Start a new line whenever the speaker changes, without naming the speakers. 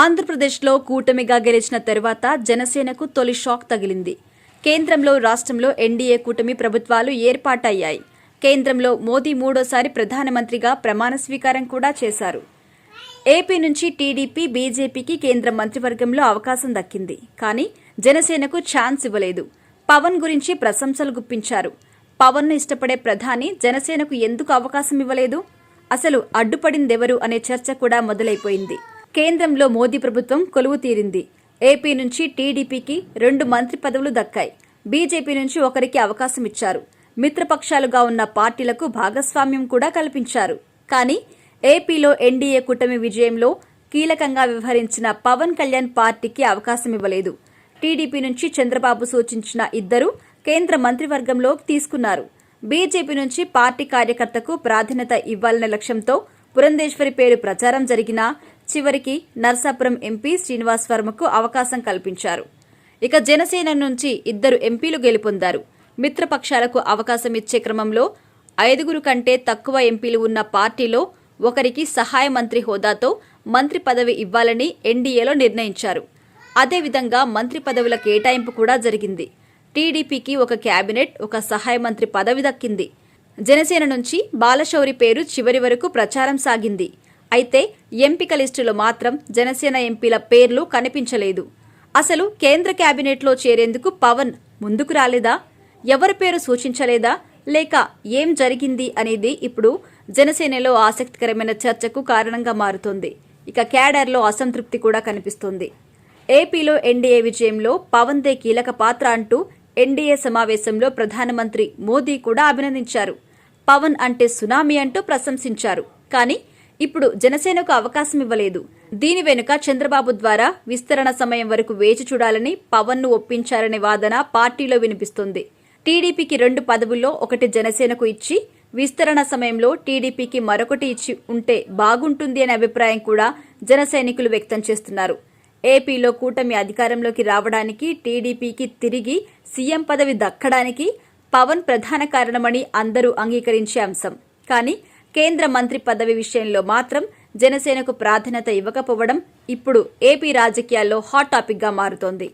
ఆంధ్రప్రదేశ్లో కూటమిగా గెలిచిన తరువాత జనసేనకు తొలి షాక్ తగిలింది. కేంద్రంలో రాష్ట్రంలో ఎన్డీఏ కూటమి ప్రభుత్వాలు ఏర్పాటయ్యాయి. కేంద్రంలో మోదీ మూడోసారి ప్రధానమంత్రిగా ప్రమాణ స్వీకారం కూడా చేశారు. ఏపీ నుంచి టీడీపీ బీజేపీకి కేంద్ర మంత్రివర్గంలో అవకాశం దక్కింది. కానీ జనసేనకు ఛాన్స్ ఇవ్వలేదు. పవన్ గురించి ప్రశంసలు గుప్పించారు. పవన్ను ఇష్టపడే ప్రధాని జనసేనకు ఎందుకు అవకాశం ఇవ్వలేదు? అసలు అడ్డుపడిందెవరు అనే చర్చ కూడా మొదలైపోయింది. కేంద్రంలో మోదీ ప్రభుత్వం కొలువు తీరింది. ఏపీ నుంచి టీడీపీకి రెండు మంత్రి పదవులు దక్కాయి. బీజేపీ నుంచి ఒకరికి అవకాశం ఇచ్చారు. మిత్రపక్షాలుగా ఉన్న పార్టీలకు భాగస్వామ్యం కూడా కల్పించారు. కానీ ఏపీలో ఎన్డీఏ కూటమి విజయంలో కీలకంగా వ్యవహరించిన పవన్ కళ్యాణ్ పార్టీకి అవకాశం ఇవ్వలేదు. టీడీపీ నుంచి చంద్రబాబు సూచించిన ఇద్దరు కేంద్ర మంత్రివర్గంలో తీసుకున్నారు. బీజేపీ నుంచి పార్టీ కార్యకర్తకు ప్రాధాన్యత ఇవ్వాలనే లక్ష్యంతో పురంధేశ్వరి పేరు ప్రచారం జరిగినా చివరికి నర్సాపురం ఎంపీ శ్రీనివాస్ వర్మకు అవకాశం కల్పించారు. ఇక జనసేన నుంచి ఇద్దరు ఎంపీలు గెలుపొందారు. మిత్రపక్షాలకు అవకాశం ఇచ్చే క్రమంలో ఐదుగురు కంటే తక్కువ ఎంపీలు ఉన్న పార్టీలో ఒకరికి సహాయ మంత్రి హోదాతో మంత్రి పదవి ఇవ్వాలని ఎన్డీఏలో నిర్ణయించారు. అదేవిధంగా మంత్రి పదవుల కేటాయింపు కూడా జరిగింది. టీడీపీకి ఒక కేబినెట్ ఒక సహాయ మంత్రి పదవి దక్కింది. జనసేన నుంచి బాలశౌరి పేరు చివరి వరకు ప్రచారం సాగింది. అయితే ఎంపిక లిస్టులో మాత్రం జనసేన ఎంపీల పేర్లు కనిపించలేదు. అసలు కేంద్ర కేబినెట్లో చేరేందుకు పవన్ ముందుకు రాలేదా? ఎవరి పేరు సూచించలేదా? లేక ఏం జరిగింది అనేది ఇప్పుడు జనసేనలో ఆసక్తికరమైన చర్చకు కారణంగా మారుతోంది. ఇక క్యాడర్లో అసంతృప్తి కూడా కనిపిస్తోంది. ఏపీలో ఎన్డీఏ విజయంలో పవన్ దే కీలక పాత్ర అంటూ ఎన్డీఏ సమావేశంలో ప్రధానమంత్రి మోదీ కూడా అభినందించారు. పవన్ అంటే సునామీ అంటూ ప్రశంసించారు. కానీ ఇప్పుడు జనసేనకు అవకాశం ఇవ్వలేదు. దీని వెనుక చంద్రబాబు ద్వారా విస్తరణ సమయం వరకు వేచి చూడాలని పవన్ను ఒప్పించారనే వాదన పార్టీలో వినిపిస్తుంది. టీడీపీకి రెండు పదవుల్లో ఒకటి జనసేనకు ఇచ్చి విస్తరణ సమయంలో టీడీపీకి మరొకటి ఇచ్చి ఉంటే బాగుంటుంది అనే అభిప్రాయం కూడా జన సైనికులు వ్యక్తం చేస్తున్నారు. ఏపీలో కూటమి అధికారంలోకి రావడానికి టీడీపీకి తిరిగి సీఎం పదవి దక్కడానికి పవన్ ప్రధాన కారణమని అందరూ అంగీకరించే అంశం. కానీ కేంద్ర మంత్రి పదవి విషయంలో మాత్రం జనసేనకు ప్రాధాన్యత ఇవ్వకపోవడం ఇప్పుడు ఏపీ రాజకీయాల్లో హాట్ టాపిక్గా మారుతోంది.